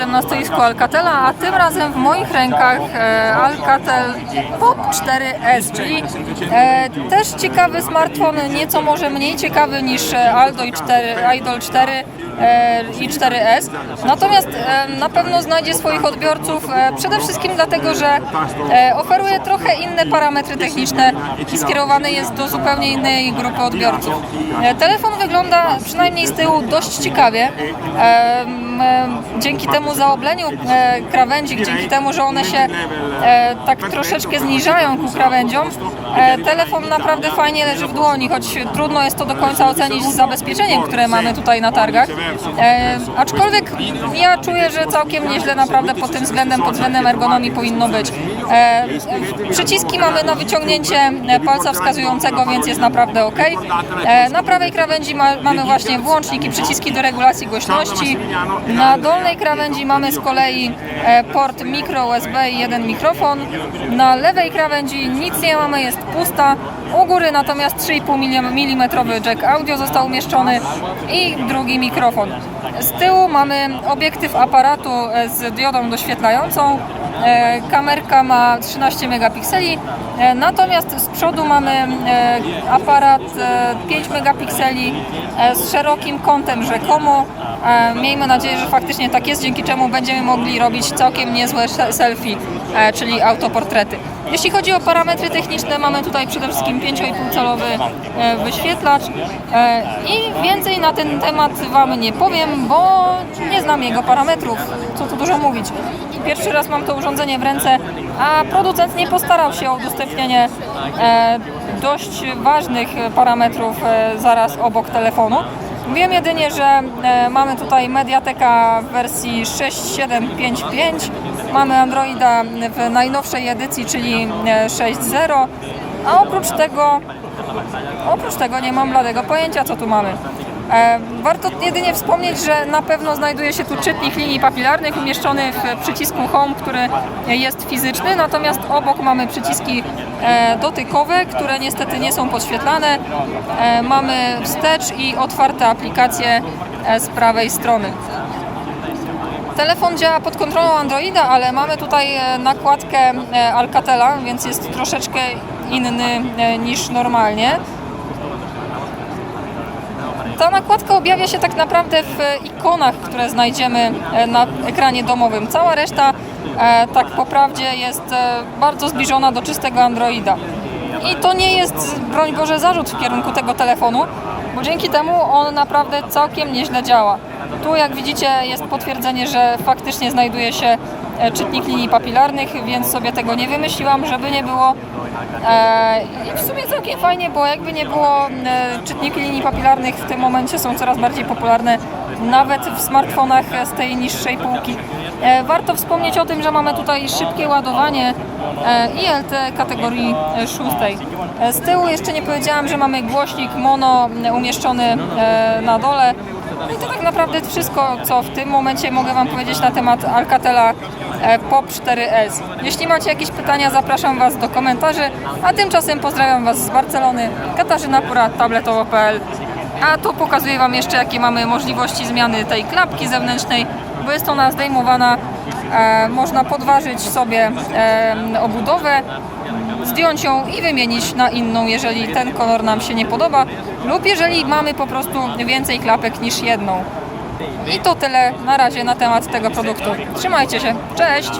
jestem na Alcatela, a tym razem w moich rękach e, Alcatel Pop 4S, czyli e, też ciekawy smartfon, nieco może mniej ciekawy niż e, Aldo i 4, Idol 4 e, i 4S. Natomiast na pewno znajdzie swoich odbiorców przede wszystkim dlatego, że oferuje trochę inne parametry techniczne i skierowany jest do zupełnie innej grupy odbiorców. Telefon wygląda przynajmniej z tyłu dość ciekawie. Dzięki temu zaobleniu e, krawędzi, dzięki temu, że one się e, tak troszeczkę zniżają ku krawędziom, e, telefon naprawdę fajnie leży w dłoni, choć trudno jest to do końca ocenić z zabezpieczeniem, które mamy tutaj na targach. E, aczkolwiek ja czuję, że całkiem nieźle naprawdę pod tym względem, pod względem ergonomii powinno być. E, przyciski mamy na wyciągnięcie e, palca wskazującego, więc jest naprawdę ok. E, na prawej krawędzi ma, mamy właśnie włącznik i przyciski do regulacji głośności. Na dolnej krawędzi mamy z kolei e, port micro USB i jeden mikrofon. Na lewej krawędzi nic nie mamy, jest pusta. U góry natomiast 3,5 mm jack audio został umieszczony i drugi mikrofon. Z tyłu mamy obiektyw aparatu e, z diodą doświetlającą. E, Kamerka ma 13 megapikseli, natomiast z przodu mamy aparat e, 5 megapikseli z szerokim kątem rzekomo. E, Miejmy nadzieję, że faktycznie tak jest, dzięki czemu będziemy mogli robić całkiem niezłe selfie, e, czyli autoportrety. Jeśli chodzi o parametry techniczne, mamy tutaj przede wszystkim 5,5 calowy e, wyświetlacz i więcej na ten temat Wam nie powiem, bo nie znam jego parametrów, co tu dużo mówić. Pierwszy raz mam to urządzenie w ręce, a producent nie postarał się o udostępnienie dość ważnych parametrów zaraz obok telefonu. Wiem jedynie, że e, mamy tutaj Mediateka w wersji 6755, mamy Androida w najnowszej edycji, czyli e, 6.0, a oprócz tego, oprócz tego nie mam bladego pojęcia, co tu mamy. Warto jedynie wspomnieć, że na pewno znajduje się tu czytnik linii papilarnych umieszczony w przycisku Home, który jest fizyczny, natomiast obok mamy przyciski e, dotykowe, które niestety nie są podświetlane. E, Mamy wstecz i otwarte aplikacje e, z prawej strony. Telefon działa pod kontrolą Androida, ale mamy tutaj nakładkę Alcatela, więc jest troszeczkę inny niż normalnie. Ta nakładka objawia się tak naprawdę w e, ikonach, które znajdziemy e, na ekranie domowym. Cała reszta, e, tak po prawdzie, jest bardzo zbliżona do czystego Androida. I to nie jest, broń Boże, zarzut w kierunku tego telefonu, bo dzięki temu on naprawdę całkiem nieźle działa. Tu, jak widzicie, jest potwierdzenie, że faktycznie znajduje się czytnik linii papilarnych, więc sobie tego nie wymyśliłam, żeby nie było. E, I w sumie całkiem fajnie, bo jakby nie było, e, czytniki linii papilarnych w tym momencie są coraz bardziej popularne, nawet w smartfonach z tej niższej półki. E, Warto wspomnieć o tym, że mamy tutaj szybkie ładowanie e, i LTE kategorii e, szóstej. E, Z tyłu jeszcze nie powiedziałam, że mamy głośnik mono e, umieszczony e, na dole. No i to tak naprawdę wszystko, co w tym momencie mogę Wam powiedzieć na temat Alcatela e, Pop 4S. Jeśli macie jakieś pytania, zapraszam Was do komentarzy, a tymczasem pozdrawiam Was z Barcelony, Katarzyna Pura, tabletowo.pl. A tu pokazuję Wam jeszcze, jakie mamy możliwości zmiany tej klapki zewnętrznej, bo jest ona zdejmowana. E, można podważyć sobie e, obudowę, zdjąć ją i wymienić na inną, jeżeli ten kolor nam się nie podoba, lub jeżeli mamy po prostu więcej klapek niż jedną. I to tyle na razie na temat tego produktu. Trzymajcie się, cześć!